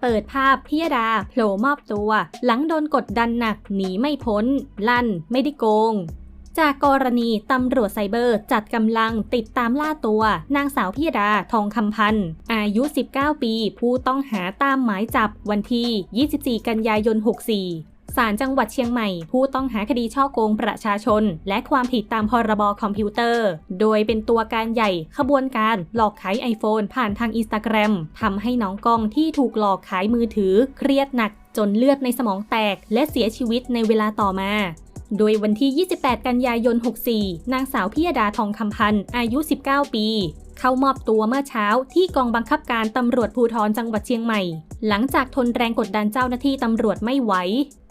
เปิดภาพพิยดาโผล่มอบตัว หลังโดนกดดันหนักหนีไม่พ้น ลั่น ไม่ได้โกง จากกรณีตำรวจไซเบอร์จัดกำลังติดตามล่าตัว นางสาวพิยดาทองคำพันธ์อายุ 19 ปี ผู้ต้องหาตามหมายจับวันที่ 24 กันยายน 64 ศาลจังหวัดเชียงใหม่ ผู้ต้องหาคดีช่อโกงประชาชน และความผิดตามพรบคอมพิวเตอร์ โดยเป็นตัวการใหญ่ขบวนการหลอกขาย iPhone ผ่านทางอินสตาแกรมทำให้น้องกองที่ถูกหลอกขายมือถือ เครียดหนักจนเลือดในสมองแตก และเสียชีวิตในเวลาต่อมาโดยวันที่ 28 กันยายน 64 นางสาวพิยดาทองคำพันธ์ อายุ 19 ปี เข้ามอบตัวเมื่อเช้าที่กองบังคับการตำรวจภูธรจังหวัดเชียงใหม่ หลังจากทนแรงกดดันเจ้าหน้าที่ตำรวจไม่ไหว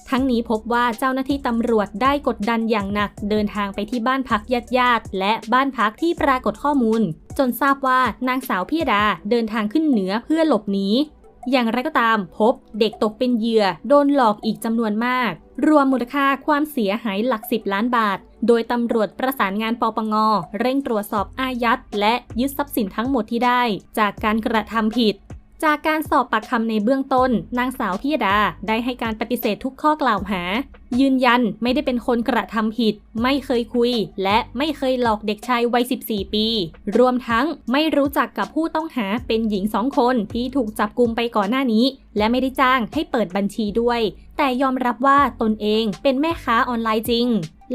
ทั้งนี้พบว่าเจ้าหน้าที่ตำรวจได้กดดันอย่างหนัก เดินทางไปที่บ้านพักญาติญาติและบ้านพักที่ปรากฏข้อมูล จนทราบว่านางสาวพิยดาเดินทางขึ้นเหนือเพื่อหลบหนีอย่างไรก็ตามพบเด็กตกเป็นเหยื่อโดนหลอกอีกจำนวนมาก รวมมูลค่าความเสียหายหลักสิบล้านบาท โดยตำรวจประสานงานปปง เร่งตรวจสอบอายัดและยึดทรัพย์สินทั้งหมดที่ได้ จากการกระทำผิด จากการสอบปากคำในเบื้องต้น นางสาวพิยดาได้ให้การปฏิเสธทุกข้อกล่าวหา ยืนยันไม่ได้เป็นคนกระทำผิด ไม่เคยคุย และไม่เคยหลอกเด็กชายวัย 14 ปี รวมทั้งไม่รู้จักกับผู้ต้องหาเป็นหญิงสองคนที่ถูกจับกลุมไปก่อนหน้านี้ และไม่ได้จ้างให้เปิดบัญชีด้วย แต่ยอมรับว่าตนเองเป็นแม่ค้าออนไลน์จริง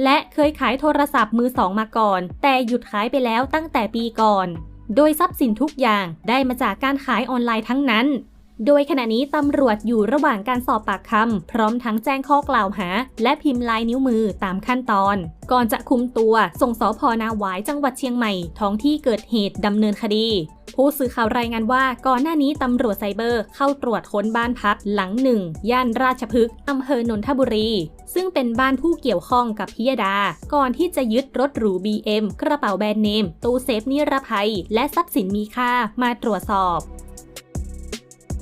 และเคยขายโทรศัพท์มือสองมาก่อน แต่หยุดขายไปแล้วตั้งแต่ปีก่อน โดยทรัพย์สินทุกอย่างได้มาจากการขายออนไลน์ทั้งนั้น โดยขณะนี้ตำรวจอยู่ระหว่างการสอบปากคำพร้อมทั้งแจ้งข้อกล่าวหา และพิมพ์ลายนิ้วมือตามขั้นตอน ก่อนจะคุมตัวส่งสพนาหวายจังหวัดเชียงใหม่ ท้องที่เกิดเหตุดำเนินคดี ผู้สื่อข่าวรายงานว่าก่อนหน้านี้ตำรวจไซเบอร์เข้าตรวจค้นบ้านพักหลังหนึ่ง ย่านราชพฤกษ์อำเภอนนทบุรี ซึ่งเป็นบ้านผู้เกี่ยวข้องกับพิยดา ก่อนที่จะยึดรถหรู BM กระเป๋าแบรนด์เนมตู้เซฟนิรภัย และทรัพย์สินมีค่ามาตรวจสอบ